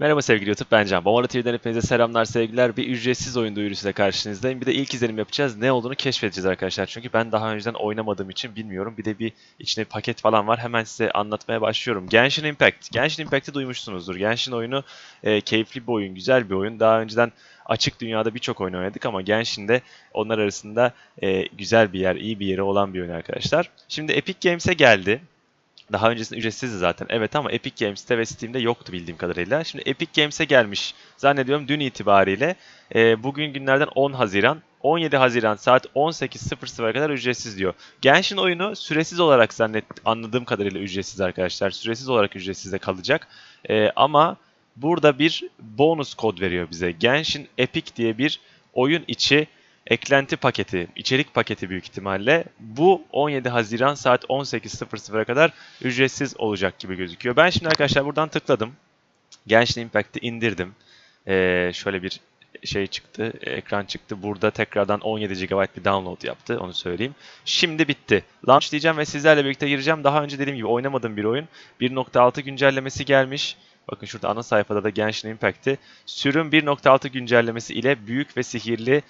Merhaba sevgili YouTube, ben Can. Bomara TV'den hepinize selamlar, sevgiler. Bir ücretsiz oyun duyurusuyla karşınızdayım. Bir de ilk izlenim yapacağız. Ne olduğunu keşfedeceğiz arkadaşlar. Çünkü ben daha önceden oynamadığım için bilmiyorum. Bir de bir içinde bir paket falan var. Hemen size anlatmaya başlıyorum. Genshin Impact. Genshin Impact'i duymuşsunuzdur. Genshin oyunu e, keyifli bir oyun, güzel bir oyun. Daha önceden açık dünyada birçok oyun oynadık ama Genshin'de onlar arasında e, güzel bir yer, iyi bir yeri olan bir oyun arkadaşlar. Şimdi Epic Games'e geldi. Daha öncesinde ücretsizdi zaten. Evet ama Epic Games'te ve Steam'de yoktu bildiğim kadarıyla. Şimdi Epic Games'e gelmiş. Zannediyorum dün itibariyle. E, bugün günlerden 10 Haziran. 17 Haziran saat 18.00'a kadar ücretsiz diyor. Genshin oyunu süresiz olarak zannet anladığım kadarıyla ücretsiz arkadaşlar. Süresiz olarak ücretsiz de kalacak. E, ama burada bir bonus kod veriyor bize. Genshin Epic diye bir oyun içi eklenti paketi, içerik paketi büyük ihtimalle. Bu 17 Haziran saat 18.00'a kadar ücretsiz olacak gibi gözüküyor. Ben şimdi arkadaşlar buradan tıkladım. Genshin Impact'i indirdim. Ee, şöyle bir şey çıktı, ekran çıktı. Burada tekrardan 17 GB bir download yaptı, onu söyleyeyim. Şimdi bitti. Launch diyeceğim ve sizlerle birlikte gireceğim. Daha önce dediğim gibi oynamadığım bir oyun. 1.6 güncellemesi gelmiş. Bakın şurada ana sayfada da Genshin Impact'i sürüm 1.6 güncellemesi ile büyük ve sihirli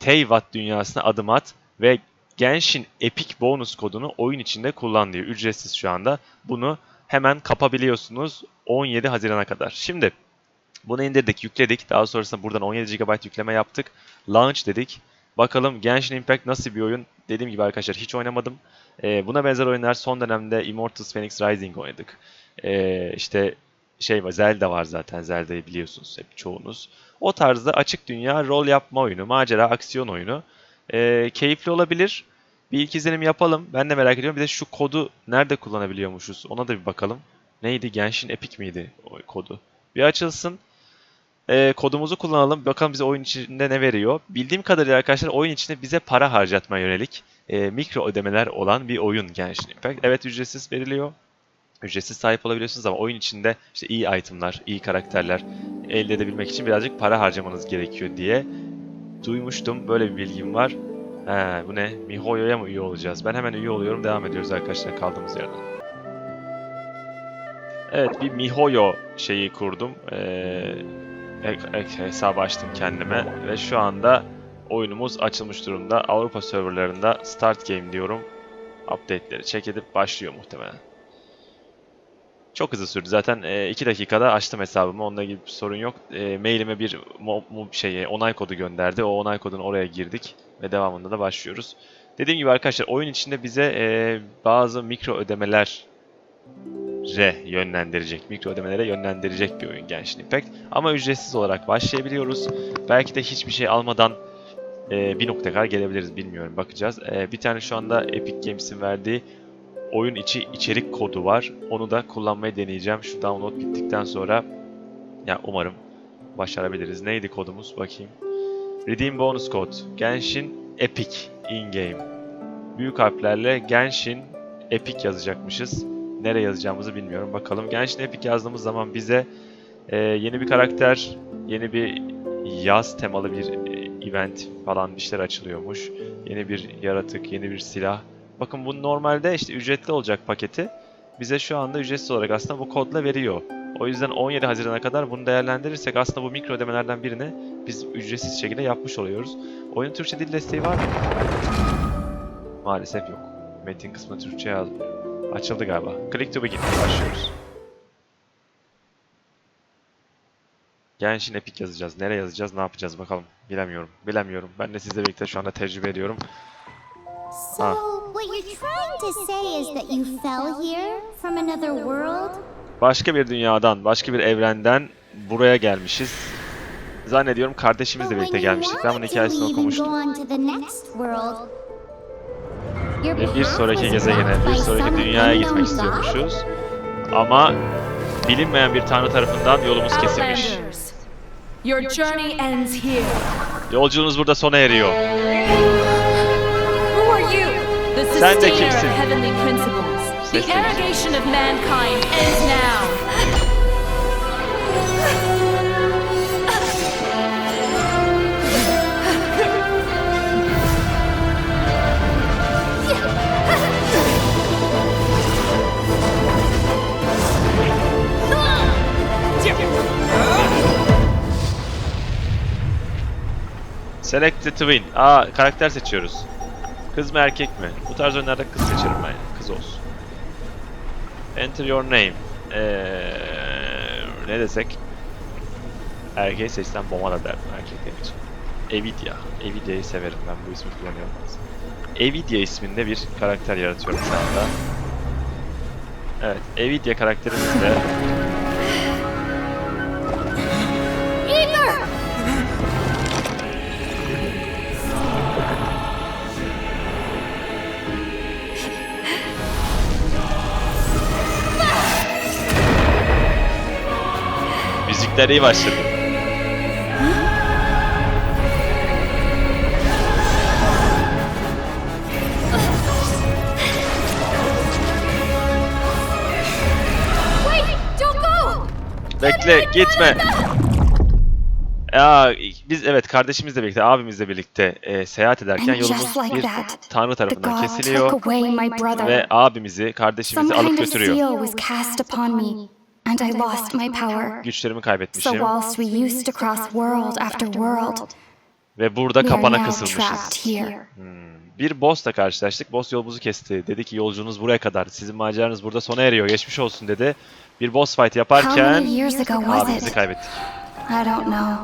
Teyvat dünyasına adım at ve Genshin Epic bonus kodunu oyun içinde kullan diyor. Ücretsiz şu anda. Bunu hemen kapabiliyorsunuz 17 Haziran'a kadar. Şimdi bunu indirdik, yükledik. Daha sonrasında buradan 17 GB yükleme yaptık. Launch dedik. Bakalım Genshin Impact nasıl bir oyun? Dediğim gibi arkadaşlar hiç oynamadım. Ee, buna benzer oyunlar son dönemde Immortals Phoenix Rising oynadık. Ee, işte şey var, Zelda var zaten. Zelda'yı biliyorsunuz hep çoğunuz. O tarzda açık dünya rol yapma oyunu, macera, aksiyon oyunu. Ee, keyifli olabilir. Bir ilk izlenim yapalım. Ben de merak ediyorum. Bir de şu kodu nerede kullanabiliyormuşuz? Ona da bir bakalım. Neydi? Genshin Epic miydi o kodu? Bir açılsın. Ee, kodumuzu kullanalım. Bakalım bize oyun içinde ne veriyor. Bildiğim kadarıyla arkadaşlar oyun içinde bize para harcatma yönelik e, mikro ödemeler olan bir oyun Genshin Impact. Evet ücretsiz veriliyor. Ücretsiz sahip olabiliyorsunuz ama oyun içinde işte iyi itemlar, iyi karakterler elde edebilmek için birazcık para harcamanız gerekiyor diye duymuştum. Böyle bir bilgim var. He, bu ne? MiHoYo'ya mı üye olacağız? Ben hemen üye oluyorum. Devam ediyoruz arkadaşlar kaldığımız yerden. Evet bir MiHoYo şeyi kurdum. Ee, hesabı açtım kendime ve şu anda oyunumuz açılmış durumda. Avrupa serverlarında Start Game diyorum. Update'leri check edip başlıyor muhtemelen. Çok hızlı sürdü. Zaten 2 dakikada açtım hesabımı. Onunla ilgili bir sorun yok. E, mailime bir mo- mo- şey onay kodu gönderdi. O onay kodunu oraya girdik ve devamında da başlıyoruz. Dediğim gibi arkadaşlar oyun içinde bize e, bazı mikro ödemeler re yönlendirecek, mikro ödemelere yönlendirecek bir oyun Genshin Impact. Ama ücretsiz olarak başlayabiliyoruz. Belki de hiçbir şey almadan e, bir noktaya kadar gelebiliriz bilmiyorum bakacağız. E, bir tane şu anda Epic Games'in verdiği oyun içi içerik kodu var. Onu da kullanmayı deneyeceğim. Şu download bittikten sonra ya umarım başarabiliriz. Neydi kodumuz? Bakayım. Redeem bonus kod. Genshin Epic in-game. Büyük harflerle Genshin Epic yazacakmışız. Nereye yazacağımızı bilmiyorum. Bakalım. Genshin Epic yazdığımız zaman bize e, yeni bir karakter, yeni bir yaz temalı bir e, event falan bir şeyler açılıyormuş. Yeni bir yaratık, yeni bir silah. Bakın bu normalde işte ücretli olacak paketi. Bize şu anda ücretsiz olarak aslında bu kodla veriyor. O yüzden 17 Haziran'a kadar bunu değerlendirirsek aslında bu mikro ödemelerden birini biz ücretsiz şekilde yapmış oluyoruz. Oyunun Türkçe dil desteği var mı? Maalesef yok. Metin kısmı Türkçe yazmıyor. Açıldı galiba. Click to begin. Başlıyoruz. Genshin Epic yazacağız. Nereye yazacağız? Ne yapacağız bakalım. Bilemiyorum. Bilemiyorum. Ben de sizle birlikte şu anda tecrübe ediyorum. So, what you're trying to say is that you fell here from another world? Başka bir dünyadan, başka bir evrenden buraya gelmişiz. Zannediyorum kardeşimizle birlikte gelmiştik. Ben bunun hikayesini okumuştum. Ve bir sonraki gezegene, bir sonraki dünyaya gitmek istiyormuşuz. Ama bilinmeyen bir tanrı tarafından yolumuz kesilmiş. Outlanders, your journey ends here. Yolculuğunuz burada sona eriyor. Sen de kimsin? Seslenir. Select the twin. Aa karakter seçiyoruz. Kız mı erkek mi? Bu tarz oyunlarda kız seçerim ben. Kız olsun. Enter your name. Ee, ne desek? Erkeği seçsem bomba da derdim erkekler için. Evidia. Evidia'yı severim ben bu ismi kullanıyorum. Evidia isminde bir karakter yaratıyorum şu anda. Evet, Evidia karakterimizle müzikler iyi başladı. Wait! Don't go! Bekle, gitme. Ya biz evet kardeşimizle birlikte, abimizle birlikte e, seyahat ederken yolumuz bir tanrı tarafından kesiliyor ve abimizi, kardeşimizi alıp götürüyor. And I lost my power. Güçlerimi So kaybetmişim whilst we used to cross world after world, ve burada we are kapana now kısılmışız. trapped here. Bir boss'la karşılaştık. Boss yolumuzu kesti. Dedi ki yolculuğunuz buraya kadar. Sizin maceranız burada sona eriyor. Geçmiş olsun dedi. Bir boss fight How yaparken years ago was abimizi it? kaybettik. I don't know.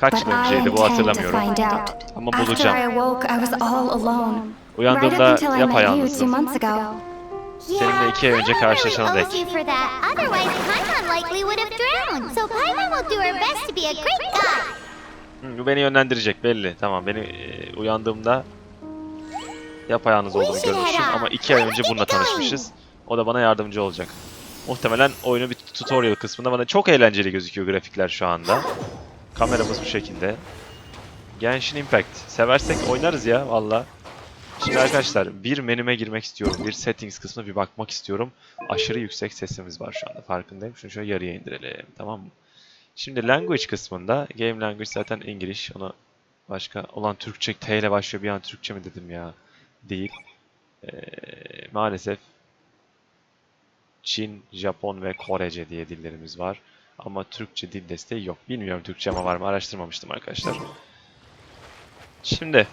Kaç But yıl I önceydi bu intend to hatırlamıyorum. find out. Ama After I bulacağım. awoke, I was all alone. Right up Uyandığımda until I met you two yapayalnızdım. months ago. Seninle iki ay önce karşılaşana dek. Hı, bu beni yönlendirecek belli. Tamam beni e, uyandığımda yapayalnız olduğunu görmüşüm ama iki ay önce bununla tanışmışız. O da bana yardımcı olacak. Muhtemelen oyunun bir tutorial kısmında bana çok eğlenceli gözüküyor grafikler şu anda. Kameramız bu şekilde. Genshin Impact. Seversek oynarız ya valla. Şimdi arkadaşlar bir menüme girmek istiyorum. Bir settings kısmına bir bakmak istiyorum. Aşırı yüksek sesimiz var şu anda farkındayım. Şunu şöyle yarıya indirelim tamam mı? Şimdi language kısmında game language zaten English. Onu başka olan Türkçe T ile başlıyor bir an Türkçe mi dedim ya. Değil. Ee, maalesef Çin, Japon ve Korece diye dillerimiz var. Ama Türkçe dil desteği yok. Bilmiyorum Türkçe ama var mı araştırmamıştım arkadaşlar. Şimdi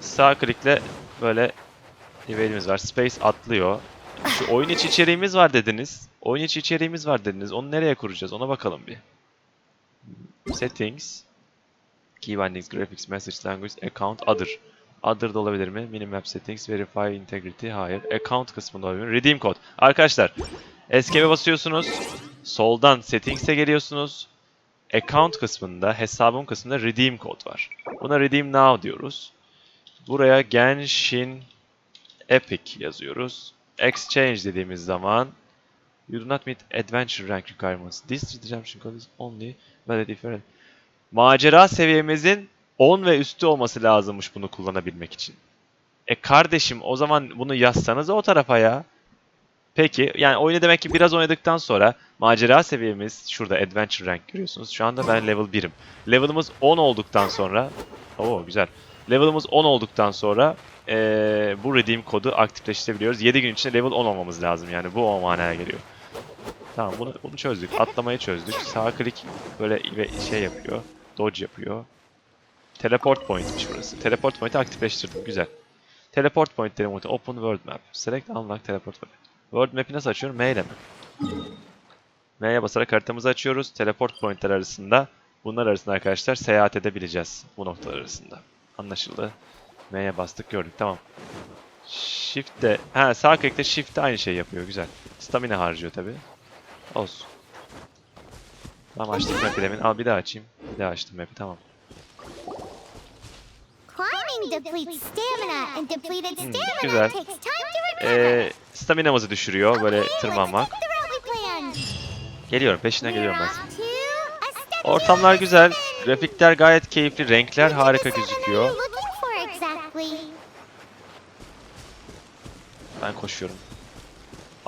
sağ klikle böyle evade'imiz var. Space atlıyor. Şu oyun içi içeriğimiz var dediniz. Oyun içi içeriğimiz var dediniz. Onu nereye kuracağız? Ona bakalım bir. Settings. Key bindings, graphics, message, language, account, other. Other da olabilir mi? Minimap settings, verify integrity. Hayır. Account kısmında olabilir? Redeem code. Arkadaşlar. Escape'e basıyorsunuz. Soldan settings'e geliyorsunuz. Account kısmında, hesabım kısmında redeem code var. Buna redeem now diyoruz. Buraya Genshin Epic yazıyoruz. Exchange dediğimiz zaman You do not meet adventure rank requirements. This redemption code is only valid if you're- Macera seviyemizin 10 ve üstü olması lazımmış bunu kullanabilmek için. E kardeşim o zaman bunu yazsanız o tarafa ya. Peki yani oyunu demek ki biraz oynadıktan sonra macera seviyemiz şurada adventure rank görüyorsunuz. Şu anda ben level 1'im. Level'ımız 10 olduktan sonra Oo güzel. Level'ımız 10 olduktan sonra eee, bu redeem kodu aktifleştirebiliyoruz. 7 gün içinde level 10 olmamız lazım yani bu o manaya geliyor. Tamam bunu, bunu çözdük. Atlamayı çözdük. Sağ klik böyle şey yapıyor. Dodge yapıyor. Teleport point'miş burası. Teleport point'i aktifleştirdim. Güzel. Teleport point dedim. Open world map. Select unlock teleport point. World map'i nasıl açıyorum? M ile mi? M'ye basarak haritamızı açıyoruz. Teleport point'ler arasında bunlar arasında arkadaşlar seyahat edebileceğiz bu noktalar arasında. Anlaşıldı. M'ye bastık gördük tamam. Shift de ha sağ klikte shift de aynı şey yapıyor güzel. Stamina harcıyor tabi. Olsun. Tamam açtık map'i demin. Al bir daha açayım. Bir daha açtım map'i tamam. Stamina güzel. Ee, staminamızı düşürüyor böyle tırmanmak. Geliyorum peşinden geliyorum ben. Ortamlar güzel. Grafikler gayet keyifli. Renkler harika gözüküyor. Ben koşuyorum.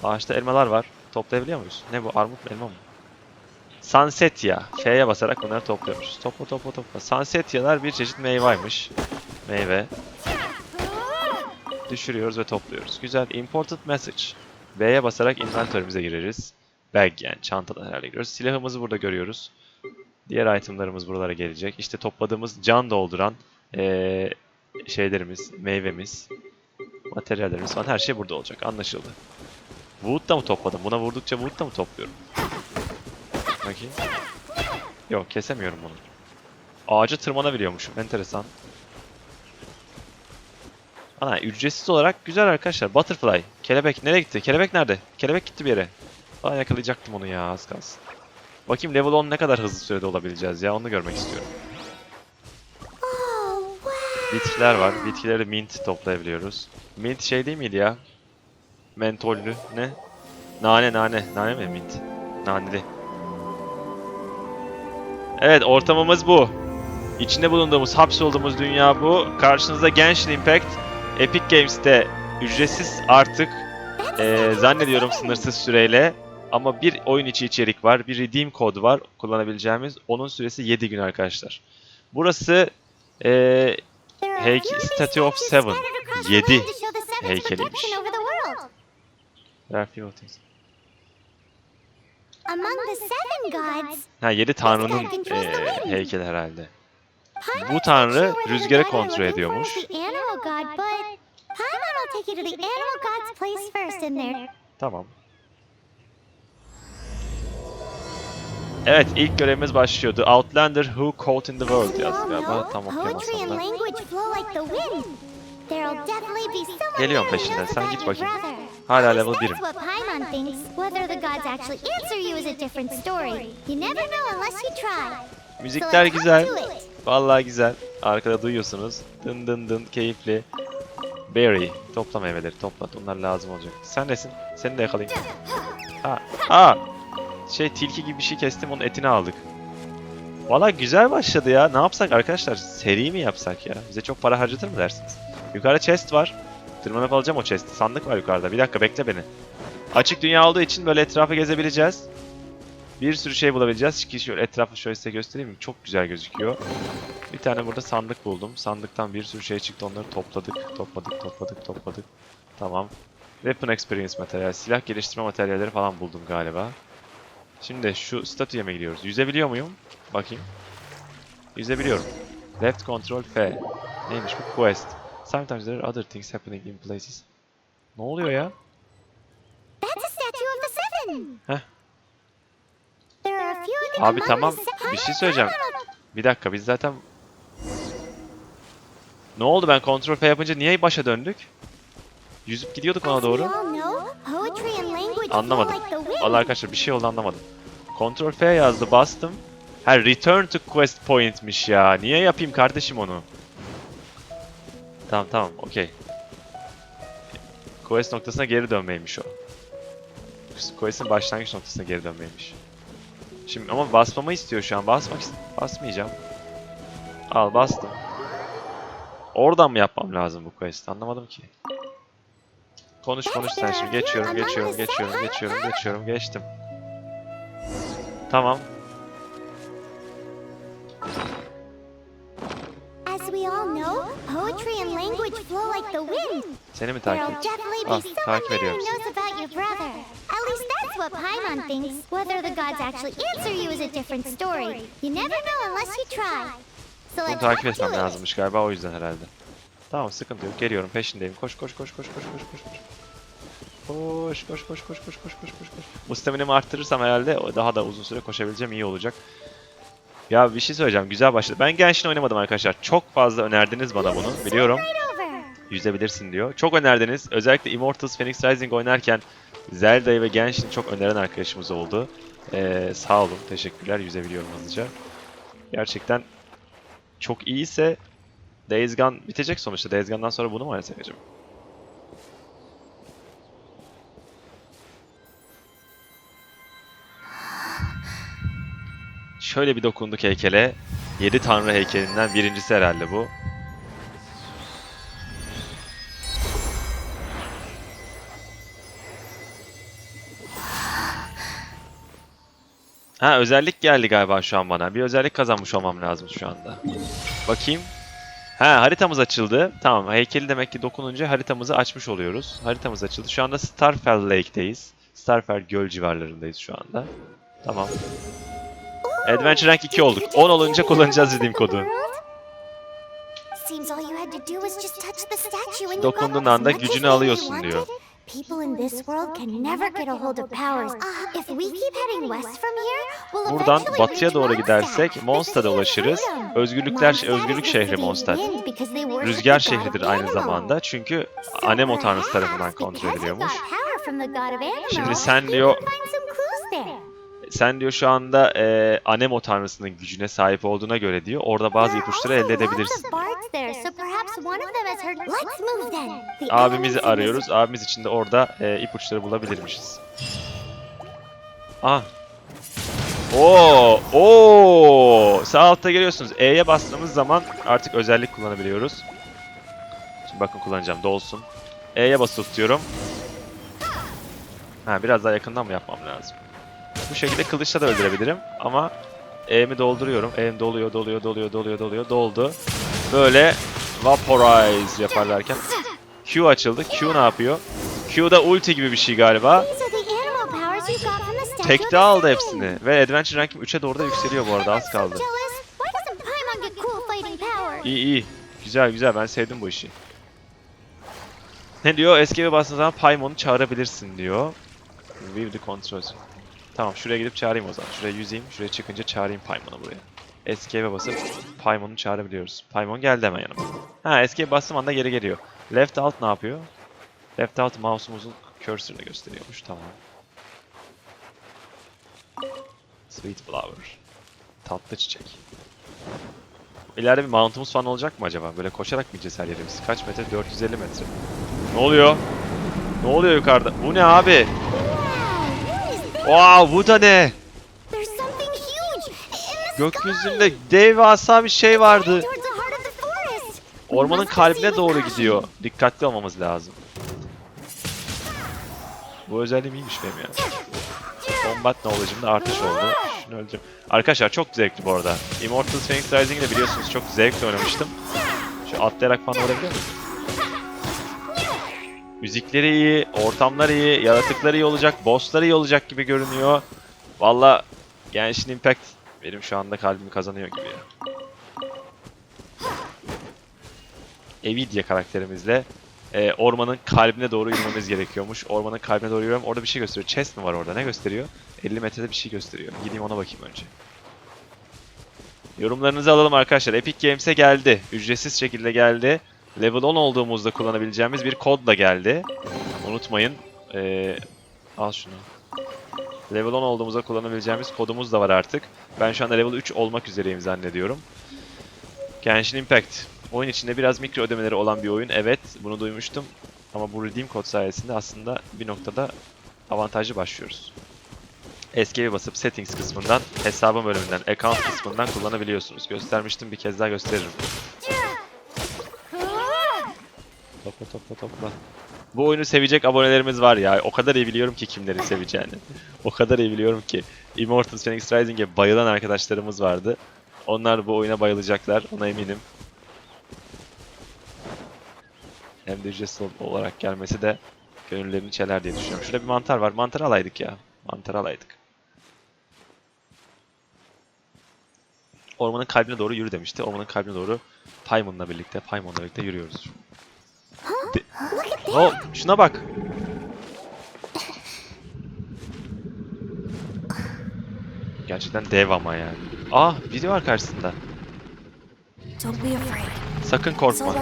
Ağaçta elmalar var. Toplayabiliyor muyuz? Ne bu? Armut mu elma mı? Sunsetya. F'ye basarak bunları topluyormuşuz. Topla topla topla. Sunsetyalar bir çeşit meyvaymış. Meyve. Düşürüyoruz ve topluyoruz. Güzel. Important message. B'ye basarak inventory'mize gireriz. Bag yani çantadan herhalde giriyoruz. Silahımızı burada görüyoruz. Diğer itemlarımız buralara gelecek. İşte topladığımız can dolduran eee, şeylerimiz, meyvemiz, materyallerimiz falan her şey burada olacak. Anlaşıldı. Wood da mı topladım? Buna vurdukça wood da mı topluyorum? Bakayım. Yok kesemiyorum bunu. Ağaca tırmanabiliyormuşum. Enteresan. Ana ücretsiz olarak güzel arkadaşlar. Butterfly. Kelebek nereye gitti? Kelebek nerede? Kelebek gitti bir yere. Aa yakalayacaktım onu ya az kalsın. Bakayım level 10 ne kadar hızlı sürede olabileceğiz ya onu görmek istiyorum. Oh. Bitkiler var. Bitkileri mint toplayabiliyoruz. Mint şey değil miydi ya? Mentollü ne? Nane nane. Nane mi mint? Naneli. Evet ortamımız bu. İçinde bulunduğumuz, hapsolduğumuz dünya bu. Karşınızda Genshin Impact. Epic Games'te ücretsiz artık. Ee, zannediyorum sınırsız süreyle. Ama bir oyun içi içerik var, bir redeem kod var kullanabileceğimiz. Onun süresi 7 gün arkadaşlar. Burası ee, heyk Statue of Seven 7 heykeliymiş. Ha, yedi tanrının e, heykeli herhalde. Bu tanrı rüzgarı kontrol ediyormuş. Tamam. Evet ilk görevimiz başlıyordu. Outlander Who Caught in the World yazdı galiba. Tam okuyamasam. Geliyorum peşinden sen git bakayım. Hala level 1'im. Müzikler güzel. Vallahi güzel. Arkada duyuyorsunuz. Dın dın dın keyifli. Berry. Topla meyveleri topla. Onlar lazım olacak. Sen nesin? Seni de yakalayayım. Ha. Ha. Şey tilki gibi bir şey kestim onun etini aldık. Valla güzel başladı ya. Ne yapsak arkadaşlar? Seri mi yapsak ya? Bize çok para harcatır mı dersiniz? Yukarıda chest var. Tırmanıp alacağım o chest'i. Sandık var yukarıda. Bir dakika bekle beni. Açık dünya olduğu için böyle etrafı gezebileceğiz. Bir sürü şey bulabileceğiz. Ki şöyle etrafı şöyle size göstereyim mi? Çok güzel gözüküyor. Bir tane burada sandık buldum. Sandıktan bir sürü şey çıktı. Onları topladık, topladık, topladık, topladık. Tamam. Weapon Experience materyal, silah geliştirme materyalleri falan buldum galiba. Şimdi şu statüye mi gidiyoruz? Yüzebiliyor muyum? Bakayım. Yüzebiliyorum. Left control F. Neymiş bu? Quest. Sometimes there are other things happening in places. Ne oluyor ya? That's a statue of the seven. Heh. Abi tamam, bir şey söyleyeceğim. Bir dakika biz zaten... Ne oldu ben kontrol F yapınca niye başa döndük? Yüzüp gidiyorduk ona doğru. Anlamadım. Vallahi arkadaşlar bir şey oldu anlamadım. Ctrl F yazdı bastım. Ha return to quest point'miş ya. Niye yapayım kardeşim onu? Tamam tamam okey. Quest noktasına geri dönmeymiş o. Quest'in başlangıç noktasına geri dönmeymiş. Şimdi ama basmamı istiyor şu an. Basmak basmayacağım. Al bastım. Oradan mı yapmam lazım bu quest'i? Anlamadım ki. Konuş konuş sen şimdi. Geçiyorum, geçiyorum, geçiyorum, geçiyorum, geçiyorum, geçtim. Tamam. Seni mi takip definitely be Ah, takip ediyorum. At least that's what Paimon thinks. Whether the gods actually answer you is a different story. You never know unless you try. So Bunu takip etmem lazımmış galiba o yüzden herhalde. Tamam sıkıntı yok. Geliyorum peşindeyim. Koş koş koş koş koş koş koş koş. Koş koş koş koş koş koş koş koş koş. Bu staminamı arttırırsam herhalde daha da uzun süre koşabileceğim iyi olacak. Ya bir şey söyleyeceğim. Güzel başladı. Ben Genshin oynamadım arkadaşlar. Çok fazla önerdiniz bana bunu. Biliyorum. Yüzebilirsin diyor. Çok önerdiniz. Özellikle Immortals Phoenix Rising oynarken Zelda'yı ve Genshin'i çok öneren arkadaşımız oldu. Ee, sağ olun. Teşekkürler. Yüzebiliyorum hızlıca. Gerçekten çok iyiyse Days Gone bitecek sonuçta. Days Gone'dan sonra bunu mu oynasak acaba? Şöyle bir dokunduk heykele. 7 tanrı heykelinden birincisi herhalde bu. Ha özellik geldi galiba şu an bana. Bir özellik kazanmış olmam lazım şu anda. Bakayım. Ha haritamız açıldı. Tamam heykeli demek ki dokununca haritamızı açmış oluyoruz. Haritamız açıldı. Şu anda Starfell Lake'deyiz. Starfell Göl civarlarındayız şu anda. Tamam. Adventure Rank 2 olduk. 10 olunca kullanacağız dediğim kodu. Dokunduğun anda gücünü alıyorsun diyor. People in this world can never get a hold of powers. Ah, if we keep heading west from here, we'll Buradan eventually batıya reach doğru gidersek There's a Mondstadt'a few ulaşırız. Özgürlükler özgürlük şehri city of Mondstadt. wind because they worship Rüzgar şehridir aynı zamanda çünkü So Anemo tanrısı tarafından kontrol ediliyormuş. Şimdi sen diyor- can find some clues there. Sen diyor şu anda e, Anemo tanrısının gücüne sahip olduğuna göre diyor orada bazı ipuçları elde edebilirsin. Of bards there, so perhaps one of them has heard. Let's move then. The Abimizi arıyoruz. Abimiz için de orada e, ipuçları bulabilirmişiz. Ah. Oo, oo. Sağ altta görüyorsunuz. E'ye bastığımız zaman artık özellik kullanabiliyoruz. Şimdi bakın kullanacağım. Dolsun. E'ye basılı tutuyorum. Ha biraz daha yakından mı yapmam lazım? Bu şekilde kılıçla da öldürebilirim ama E'mi dolduruyorum. E'm doluyor, doluyor, doluyor, doluyor, doluyor, doldu. Böyle vaporize yaparlarken Q açıldı. Q ne yapıyor? Q da ulti gibi bir şey galiba. Tekte aldı hepsini. Ve Adventure Rank'im 3'e doğru da yükseliyor bu arada. Az kaldı. İyi iyi. Güzel güzel. Ben sevdim bu işi. Ne diyor? Escape'e bastığın zaman Paimon'u çağırabilirsin diyor. View the controls. Tamam şuraya gidip çağırayım o zaman. Şuraya yüzeyim. Şuraya çıkınca çağırayım Paimon'u buraya. Escape'e basıp Paimon'u çağırabiliyoruz. Paimon geldi hemen yanıma. Ha Escape bastığım anda geri geliyor. Left alt ne yapıyor? Left alt mouse'umuzun cursor'ını gösteriyormuş. Tamam. Sweet flower. Tatlı çiçek. İleride bir mount'umuz falan olacak mı acaba? Böyle koşarak mı gideceğiz her yerimiz? Kaç metre? 450 metre. Ne oluyor? Ne oluyor yukarıda? Bu ne abi? Wow, bu da ne? Gökyüzünde devasa bir şey vardı. Ormanın kalbine doğru gidiyor. Dikkatli olmamız lazım. Bu özelliğim iyiymiş benim ya. Combat knowledge'ımda artış oldu. Şunu öldüreceğim. Arkadaşlar çok zevkli bu arada. Immortal Phoenix Rising'i de biliyorsunuz çok zevkle oynamıştım. Şu atlayarak falan vurabiliyor muyum? Müzikleri iyi, ortamlar iyi, yaratıkları iyi olacak, bossları iyi olacak gibi görünüyor. Valla Genshin Impact benim şu anda kalbimi kazanıyor gibi ya. Evidia karakterimizle e, ormanın kalbine doğru yürümemiz gerekiyormuş. Ormanın kalbine doğru yürüyorum. Orada bir şey gösteriyor. Chest mi var orada? Ne gösteriyor? 50 metrede bir şey gösteriyor. Gideyim ona bakayım önce. Yorumlarınızı alalım arkadaşlar. Epic Games'e geldi. Ücretsiz şekilde geldi. Level 10 olduğumuzda kullanabileceğimiz bir kodla geldi. Unutmayın. Ee, al şunu. Level 10 olduğumuzda kullanabileceğimiz kodumuz da var artık. Ben şu anda level 3 olmak üzereyim zannediyorum. Genshin Impact. Oyun içinde biraz mikro ödemeleri olan bir oyun. Evet, bunu duymuştum. Ama bu redeem kod sayesinde aslında bir noktada avantajlı başlıyoruz. Escape'e basıp settings kısmından, hesabım bölümünden, account kısmından kullanabiliyorsunuz. Göstermiştim bir kez daha gösteririm. Topla topla topla. Bu oyunu sevecek abonelerimiz var ya. O kadar iyi biliyorum ki kimleri seveceğini. o kadar iyi biliyorum ki. Immortal Phoenix Rising'e bayılan arkadaşlarımız vardı. Onlar bu oyuna bayılacaklar. Ona eminim. Hem de ücretsiz olarak gelmesi de gönüllerini çeler diye düşünüyorum. Şurada bir mantar var. Mantar alaydık ya. Mantar alaydık. Ormanın kalbine doğru yürü demişti. Ormanın kalbine doğru Paimon'la birlikte, Paimon'la birlikte yürüyoruz. De- Oh, şuna bak. Gerçekten dev ama yani. Ah, biri var karşısında. Sakın korkma.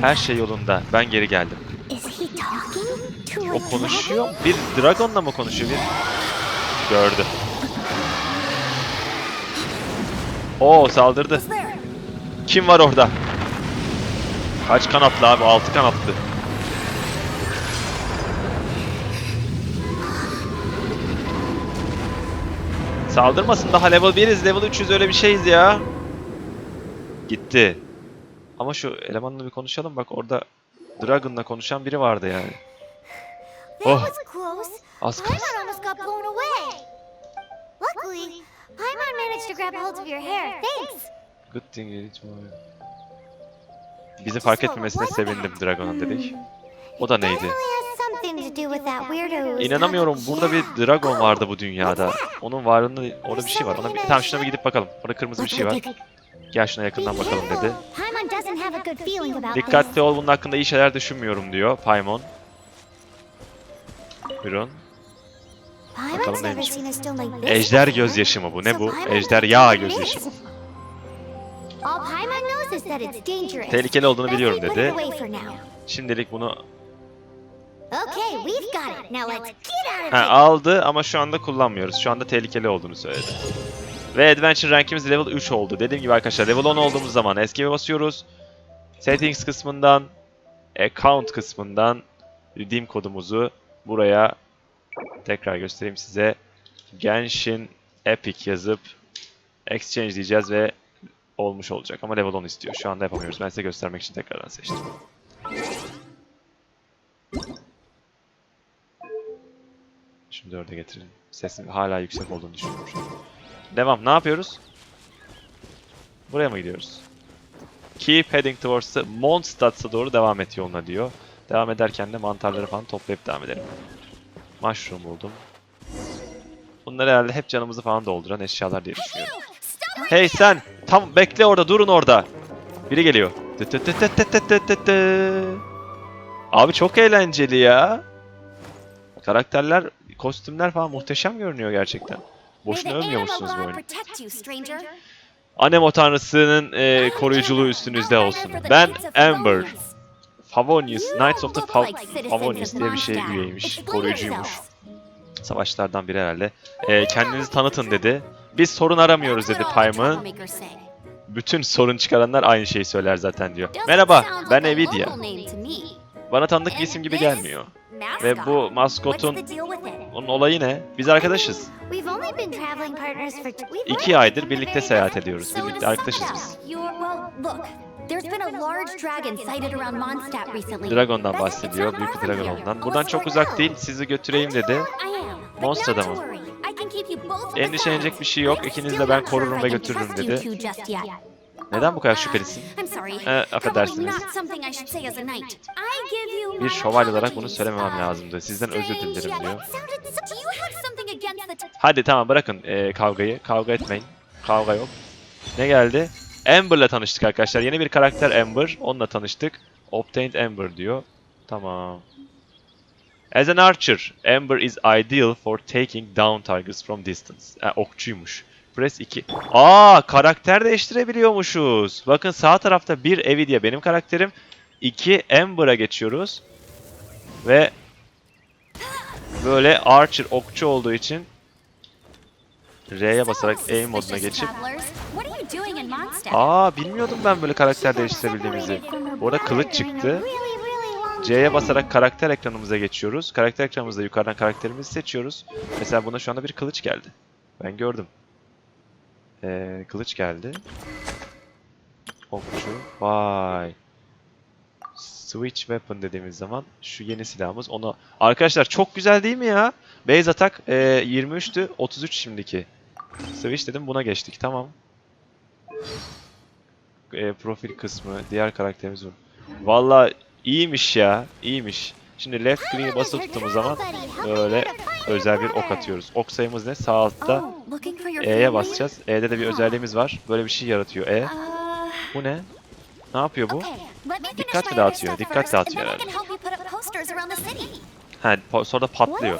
Her şey yolunda. Ben geri geldim. O konuşuyor. Bir dragonla mı konuşuyor? Bir gördü. Oo saldırdı. Kim var orada? Kaç kanatlı abi? Altı kanatlı. Saldırmasın daha level 1'iz, level 300 öyle bir şeyiz ya. Gitti. Ama şu elemanla bir konuşalım bak orada Dragon'la konuşan biri vardı yani. Oh. Az kalsın. Paimon almost got blown away. Luckily, Paimon managed to grab hold of your hair. Thanks. Good thing you did. Bizi fark etmemesine sevindim Dragon'un dedik. O da neydi? İnanamıyorum burada bir dragon vardı bu dünyada. Onun varlığında orada bir şey var. Ona bir, tamam şuna bir gidip bakalım. Orada kırmızı bir şey var. Gel şuna yakından bakalım dedi. Dikkatli ol bunun hakkında iyi şeyler düşünmüyorum diyor Paimon. Buyurun. Bakalım neymiş. Ejder gözyaşı mı bu? Ne bu? Ejder yağ gözyaşı mı? Tehlikeli olduğunu biliyorum dedi. Şimdilik bunu ha, aldı ama şu anda kullanmıyoruz. Şu anda tehlikeli olduğunu söyledi. Ve Adventure rankimiz level 3 oldu. Dediğim gibi arkadaşlar level 10 olduğumuz zaman Escape'e basıyoruz. Settings kısmından, Account kısmından redeem kodumuzu buraya tekrar göstereyim size. Genshin Epic yazıp Exchange diyeceğiz ve olmuş olacak. Ama level 10 istiyor. Şu anda yapamıyoruz. Ben size göstermek için tekrardan seçtim. Şunu dörde getirelim. Sesin hala yüksek olduğunu düşünüyorum. Devam. Ne yapıyoruz? Buraya mı gidiyoruz? Keep heading towards the Mondstadt'a doğru devam et yoluna diyor. Devam ederken de mantarları falan toplayıp devam edelim. Mushroom buldum. Bunlar herhalde hep canımızı falan dolduran eşyalar diye düşünüyorum. Hey sen! Tam bekle orada durun orada. Biri geliyor. Abi çok eğlenceli ya. Karakterler kostümler falan muhteşem görünüyor gerçekten. Boşuna övmüyor musunuz bu oyunu? Anemo tanrısının e, koruyuculuğu üstünüzde olsun. Ben Amber. Favonius, Knights of the Fav- Favonius diye bir şey üyeymiş, koruyucuymuş. Savaşlardan biri herhalde. E, kendinizi tanıtın dedi. Biz sorun aramıyoruz dedi Paimon. Bütün sorun çıkaranlar aynı şeyi söyler zaten diyor. Merhaba, ben Evidia. Bana tanıdık bir isim gibi gelmiyor. Ve bu maskotun, onun olayı ne? Biz arkadaşız. İki aydır birlikte seyahat ediyoruz. Birlikte arkadaşız biz. Dragon'dan bahsediyor. Büyük bir dragon olduğundan. Buradan çok uzak değil. Sizi götüreyim dedi. Monster'da mı? Endişelenecek bir şey yok. İkiniz de ben korurum ve götürürüm dedi. Neden bu kadar Ah, şüphelisin? Sorry. Ee, affedersiniz. Bir şövalye olarak bunu söylememem lazımdı. Sizden özür dilerim diyor. Hadi tamam bırakın e, kavgayı. Kavga etmeyin. Kavga yok. Ne geldi? Amber'la tanıştık arkadaşlar. Yeni bir karakter Amber. Onunla tanıştık. Obtained Amber diyor. Tamam. As an archer, Amber is ideal for taking down targets from distance. Ha, okçuymuş. Press 2. Aa, karakter değiştirebiliyormuşuz. Bakın sağ tarafta bir Evidia benim karakterim. 2 Amber'a geçiyoruz. Ve böyle archer okçu olduğu için R'ye basarak aim moduna geçip? Aa bilmiyordum ben böyle karakter değiştirebildiğimizi. Bu arada kılıç çıktı. C'ye basarak karakter ekranımıza geçiyoruz. Karakter ekranımızda yukarıdan karakterimizi seçiyoruz. Mesela buna şu anda bir kılıç geldi. Ben gördüm. Ee, kılıç geldi. Okçu. Vay. Switch weapon dediğimiz zaman şu yeni silahımız. Onu arkadaşlar çok güzel değil mi ya? Base attack e, 23'tü, 33 şimdiki. Switch dedim buna geçtik. Tamam. E, profil kısmı, diğer karakterimiz var. Valla iyiymiş ya, iyiymiş. Şimdi left click'i basılı tuttuğumuz zaman böyle özel bir ok atıyoruz. Ok sayımız ne? Sağ altta E'ye basacağız. E'de de bir özelliğimiz var. Böyle bir şey yaratıyor E. Bu ne? Ne yapıyor bu? Dikkat mi dağıtıyor? Dikkat dağıtıyor herhalde. Ha, sonra da patlıyor.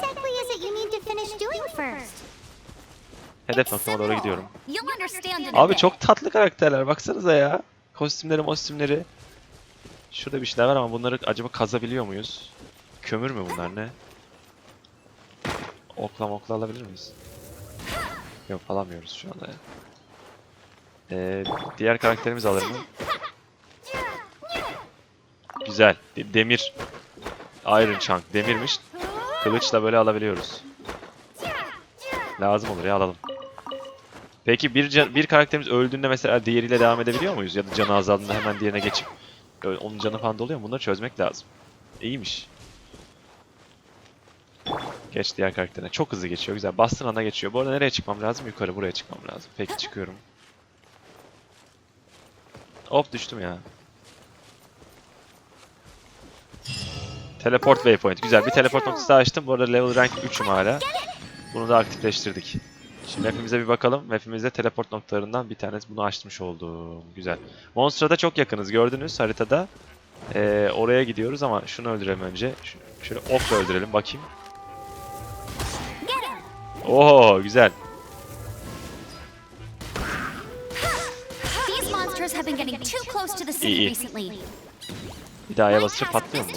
Hedef noktama doğru gidiyorum. Abi çok tatlı karakterler baksanıza ya. Kostümleri kostümleri. Şurada bir şeyler var ama bunları acaba kazabiliyor muyuz? Kömür mü bunlar ne? Okla mokla alabilir miyiz? Yok alamıyoruz şu anda ya. Ee, diğer karakterimiz alır mı? Güzel. De- demir. Iron Chunk. Demirmiş. Kılıçla böyle alabiliyoruz. Lazım olur ya alalım. Peki bir bir karakterimiz öldüğünde mesela diğeriyle devam edebiliyor muyuz? Ya da canı azaldığında hemen diğerine geçip onun canı falan doluyor mu? Bunları çözmek lazım. İyiymiş. Geç diğer karakterine. Çok hızlı geçiyor. Güzel. Bastığın anda geçiyor. Bu arada nereye çıkmam lazım? Yukarı. Buraya çıkmam lazım. Peki çıkıyorum. Hop düştüm ya. Teleport waypoint. Güzel. Bir teleport noktası daha açtım. Bu arada level rank 3'üm hala. Bunu da aktifleştirdik. Şimdi map'imize bir bakalım. Map'imizde teleport noktalarından bir tanesi. Bunu açmış oldum. Güzel. Monster'a da çok yakınız. Gördünüz haritada. Ee, oraya gidiyoruz ama şunu öldürelim önce. Şöyle okla öldürelim bakayım. To the İyi, iyi. Bir daha basınca patlıyor mu?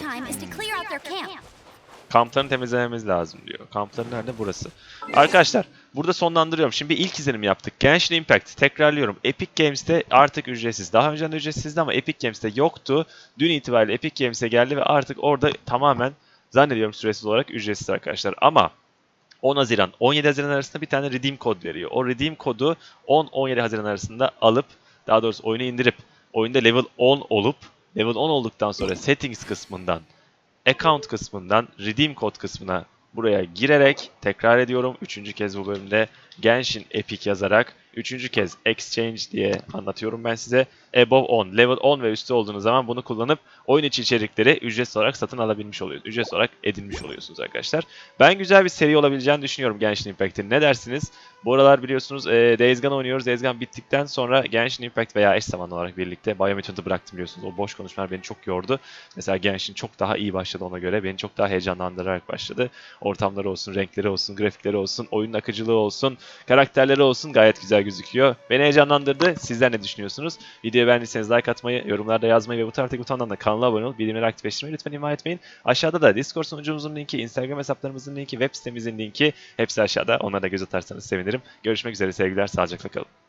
Kamplarını temizlememiz lazım diyor. Kampları nerede? Burası. Arkadaşlar burada sonlandırıyorum. Şimdi ilk izlenim yaptık. Genshin Impact. Tekrarlıyorum. Epic Games'te artık ücretsiz. Daha önceden ücretsizdi ama Epic Games'te yoktu. Dün itibariyle Epic Games'e geldi ve artık orada tamamen zannediyorum süresiz olarak ücretsiz arkadaşlar. Ama 10 Haziran 17 Haziran arasında bir tane redeem kod veriyor. O redeem kodu 10-17 Haziran arasında alıp daha doğrusu oyunu indirip oyunda level 10 olup level 10 olduktan sonra settings kısmından account kısmından redeem kod kısmına buraya girerek tekrar ediyorum. Üçüncü kez bu bölümde Genshin Epic yazarak üçüncü kez exchange diye anlatıyorum ben size. Above 10, level 10 ve üstü olduğunuz zaman bunu kullanıp oyun içi içerikleri ücretsiz olarak satın alabilmiş oluyorsunuz. Ücretsiz olarak edinmiş oluyorsunuz arkadaşlar. Ben güzel bir seri olabileceğini düşünüyorum Genshin Impact'in. Ne dersiniz? Bu aralar biliyorsunuz e, Days Gone oynuyoruz. Days Gone bittikten sonra Genshin Impact veya eş zamanlı olarak birlikte Biomutant bıraktım biliyorsunuz. O boş konuşmalar beni çok yordu. Mesela Genshin çok daha iyi başladı ona göre. Beni çok daha heyecanlandırarak başladı. Ortamları olsun, renkleri olsun, grafikleri olsun, oyunun akıcılığı olsun, karakterleri olsun gayet güzel gözüküyor. Beni heyecanlandırdı. Sizler ne düşünüyorsunuz? Videoyu beğendiyseniz like atmayı, yorumlarda yazmayı ve bu taraftaki butondan da kanala abone olup bildirimleri aktifleştirmeyi lütfen ihmal etmeyin. Aşağıda da Discord sunucumuzun linki, Instagram hesaplarımızın linki, web sitemizin linki hepsi aşağıda. Onlara da göz atarsanız sevinirim. Görüşmek üzere sevgiler, sağlıcakla kalın.